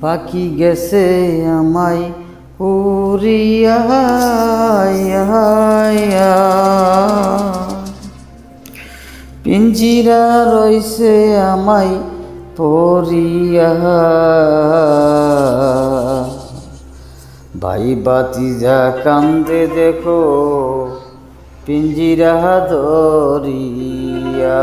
পাখি গেছে আমায়, উড়িয়া পিঞ্জিরা রইছে আমায় পরিয়া ভাই বাতি যা কান্দে দেখো, পিঞ্জিরা দরিয়া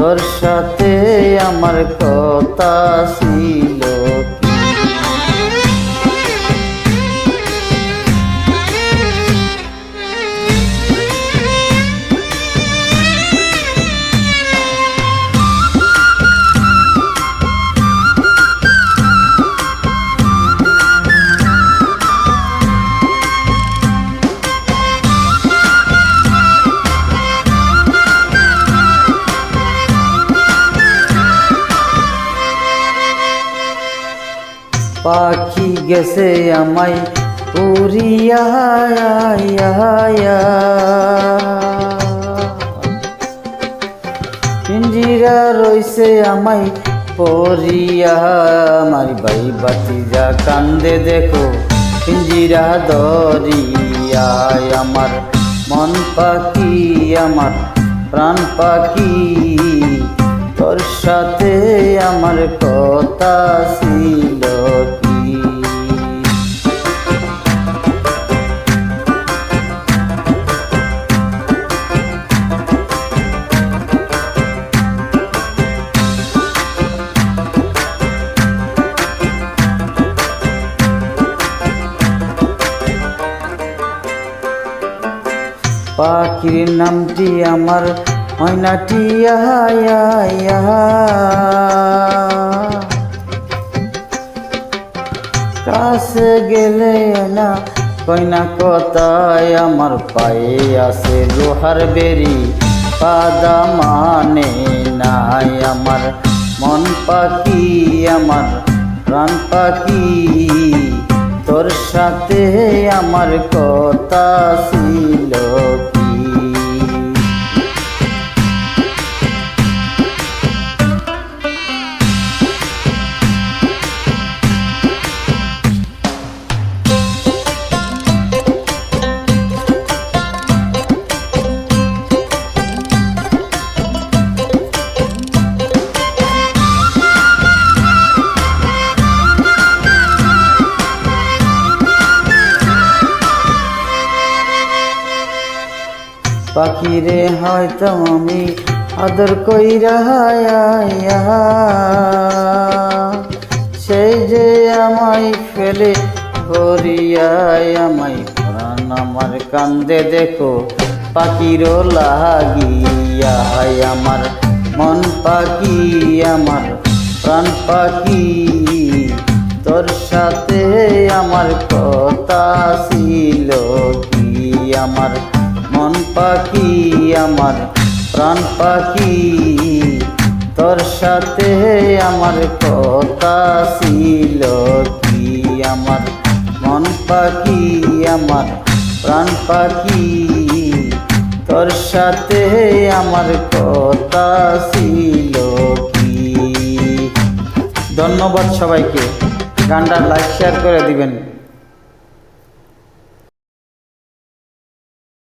তোর সাথে আমার কথা ছিল। পাখি গেছে আমায় উড়িয়া পিঞ্জিরা রইছে আমায় পরিয়া আমার ভাই বাতি যা কান্দে দেখো, পিঞ্জিরা দরিয়ায় আমার মন পাখি, আমার প্রাণ পাখি, তোর সাথে আমার কথা ছিল। পাখির নামটি আমার ময়নাটি কাছে গেলে না কইনা কথায়, আমার পায়ে আছে লোহার বেরি। পাদা মানে নাই আমার মন পাখি, আমার প্রাণ পাখি। তোর সাথে আমার কথা ছিল কি পাখিরে হয়তো আমি আদর কইরা সেই যে আমায় ফেলে হরিয়ায় আমায় প্রাণ আমার কান্দে দেখো, পাখিরও লাগিয়া আমার মন পাখি, আমার প্রাণ পাখি। তোর সাথে আমার কথা ছিল কি? আমার পাখি আমার, প্রাণ পাখি। তোর সাথে আমার কথা ছিল কি আমার? মন পাখি আমার, প্রাণ পাখি। তোর সাথে আমার কথা ছিল কি? ধন্যবাদ সবাইকে। গানটা লাইক শেয়ার করে দিবেন।